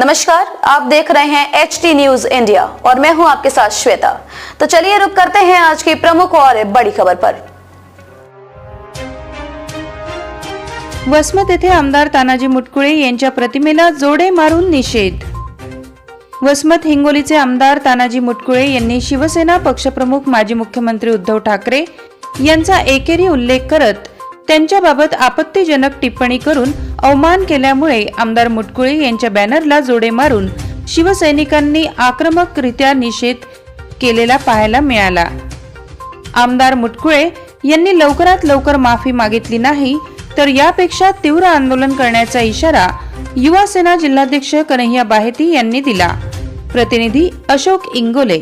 नमस्कार आप देख रहे हैं एच टी न्यूज इंडिया और मैं हूं आपके साथ श्वेता। तो चलिए रुक करते हैं आज की प्रमुख और बड़ी खबर पर। वसमत येथे आमदार तानाजी मुटकुळे यांच्या प्रतिमेला जोडे मारून निषेध। वसमत हिंगोलीचे आमदार तानाजी मुटकुळे यांनी शिवसेना पक्षप्रमुख माजी मुख्यमंत्री उद्धव ठाकरे यांचा एकेरी उल्लेख करत त्यांच्याबाबत आपत्तीजनक टिप्पणी करून अवमान केल्यामुळे आमदार मुटकुळे यांच्या बॅनरला जोडे मारून शिवसैनिकांनी आक्रमकरित्या निषेध केलेला पाहायला मिळाला. आमदार मुटकुळे यांनी लवकरात लवकर माफी मागितली नाही तर यापेक्षा तीव्र आंदोलन करण्याचा इशारा युवा सेना जिल्हाध्यक्ष कन्हैया बाहेती यांनी दिला. प्रतिनिधी अशोक इंगोले.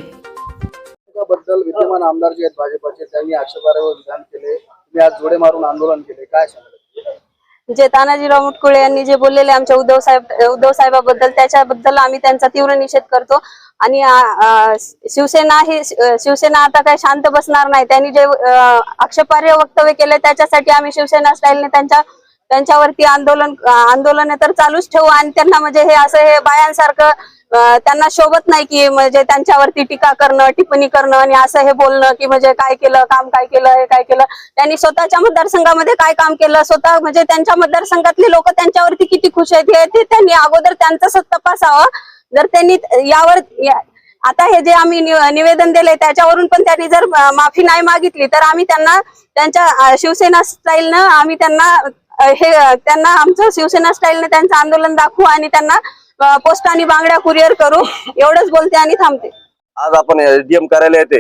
बद्दल विद्यमान आमदार जे आहेत भाजपाचे त्यांनी आक्षेपार्ह विधान केले. तुम्ही आज जोडे मारून आंदोलन केले. काय सांगाल? जे तानाजीराव मुटकुळे यांनी जे बोललेले आमच्या उद्धव साहेब उद्धव साहेबाबद्दल त्याच्याबद्दल आम्ही त्यांचा तीव्र निषेध करतो. आणि शिवसेना ही शिवसेना आता काय शांत बसणार नाही. त्यांनी जे अ, आक्षेपार्ह वक्तव्य केले त्याच्यासाठी आम्ही शिवसेना स्टाईलने त्यांच्या त्यांच्यावरती आंदोलन आंदोलन तर चालूच ठेवू. आणि त्यांना म्हणजे हे असं हे बायांसारखं त्यांना शोभत नाही की म्हणजे त्यांच्यावरती टीका करणं टिप्पणी करणं आणि असं हे बोलणं की म्हणजे काय केलं काम काय केलं हे काय केलं. त्यांनी स्वतःच्या मतदारसंघामध्ये काय काम केलं स्वतः म्हणजे त्यांच्या मतदारसंघातले लोक त्यांच्यावरती किती खुश आहेत हे ते त्यांनी अगोदर त्यांचं तपासावं. जर त्यांनी यावर या- आता हे जे आम्ही निवेदन दिले त्याच्यावरून पण त्यांनी जर माफी नाही मागितली तर आम्ही त्यांना त्यांच्या शिवसेना स्टाईलनं आम्ही त्यांना हे त्यांना आमचं शिवसेना स्टाईलनं त्यांचं आंदोलन दाखवू आणि त्यांना पोस्टाने बांगड्या कुरिअर करू. एवढंच बोलते आणि थांबते. आज आपण एसडीएम कार्यालय येथे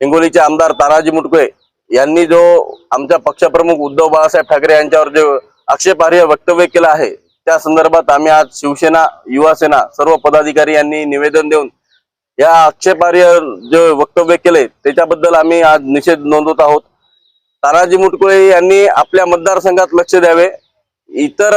हिंगोलीचे आमदार तानाजी मुटकुळे यांनी जो आमच्या पक्षप्रमुख उद्धव बाळासाहेब ठाकरे यांच्यावर जे आक्षेपार्ह वक्तव्य केलं आहे त्या संदर्भात आम्ही आज शिवसेना युवासेना सर्व पदाधिकारी यांनी निवेदन देऊन या आक्षेपार्ह जे वक्तव्य केले त्याच्याबद्दल आम्ही आज निषेध नोंदवत आहोत. तानाजी मुटकुळे यांनी आपल्या मतदारसंघात लक्ष द्यावे. इतर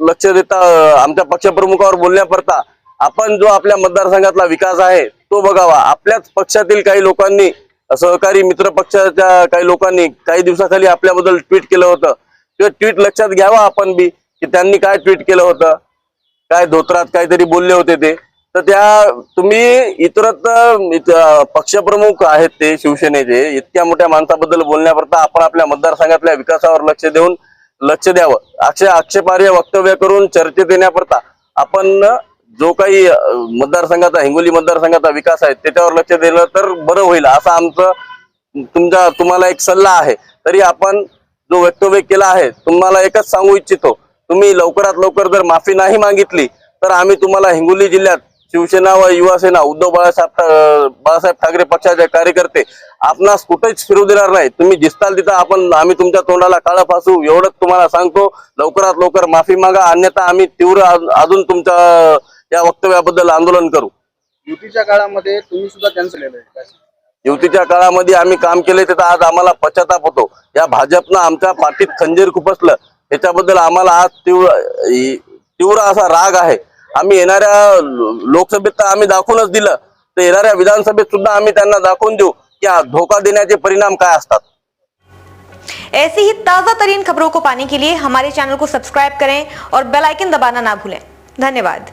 लक्ष देता आमच्या पक्षप्रमुखावर बोलण्याकरता आपण जो आपल्या मतदारसंघातला विकास आहे तो बघावा. आपल्याच पक्षातील काही लोकांनी सहकारी मित्र पक्षाच्या काही लोकांनी काही दिवसाखाली आपल्याबद्दल ट्विट केलं होतं. ते ट्विट लक्षात घ्यावा आपण बी की त्यांनी काय ट्विट केलं होतं. काय धोत्रात काहीतरी बोलले होते ते. तर त्या तुम्ही इतरत पक्षप्रमुख आहेत ते शिवसेनेचे इतक्या मोठ्या माणसाबद्दल बोलण्याकरता आपण आपल्या मतदारसंघातल्या विकासावर लक्ष देऊन लक्ष द्यावं. अक्षय आक्षेपार्ह वक्तव्य करून चर्चेत येण्याकरता आपण जो काही मतदारसंघाचा हिंगोली मतदारसंघाचा विकास आहे त्याच्यावर लक्ष दिलं तर बरं होईल असं आमचं तुमचा तुम्हाला एक सल्ला आहे. तरी आपण जो वक्तव्य केला आहे तुम्हाला एकच सांगू इच्छितो. तुम्ही लवकरात लवकर जर माफी नाही मागितली तर आम्ही तुम्हाला हिंगोली जिल्ह्यात शिवसेना व युवा सेना उद्धव बाळासाहेब बाळासाहेब ठाकरे पक्षाचे कार्यकर्ते आपणास कुठेच फिरू देणार नाही तुम्ही दिसताल तिथं आपण आम्ही तुमच्या तोंडाला काळं फासू एवढंच तुम्हाला सांगतो. लवकरात लवकर माफी मागा अन्यथा आम्ही तीव्र अज- अजून तुमच्या या वक्तव्याबद्दल आंदोलन करू. युतीच्या काळामध्ये तुम्ही सुद्धा सांगाल? युतीच्या काळामध्ये आम्ही काम केले त्याचा आज आम्हाला पश्चाताप होतो. या भाजपनं आमच्या पाठीत खंजीर खुपसलं. याच्याबद्दल आम्हाला आज तीव्र तीव्र असा राग आहे. आम्ही येणाऱ्या लोकसभेत तर आम्ही दाखवूनच दिलं. तर येणाऱ्या विधानसभेत सुद्धा आम्ही त्यांना दाखवून देऊ की धोका देण्याचे परिणाम काय असतात. ऐसी ही ताजा तरीन खबरों को पाने के लिए हमारे चैनल को सब्सक्राइब करें और बेल आइकन दबाना ना भूलें। धन्यवाद।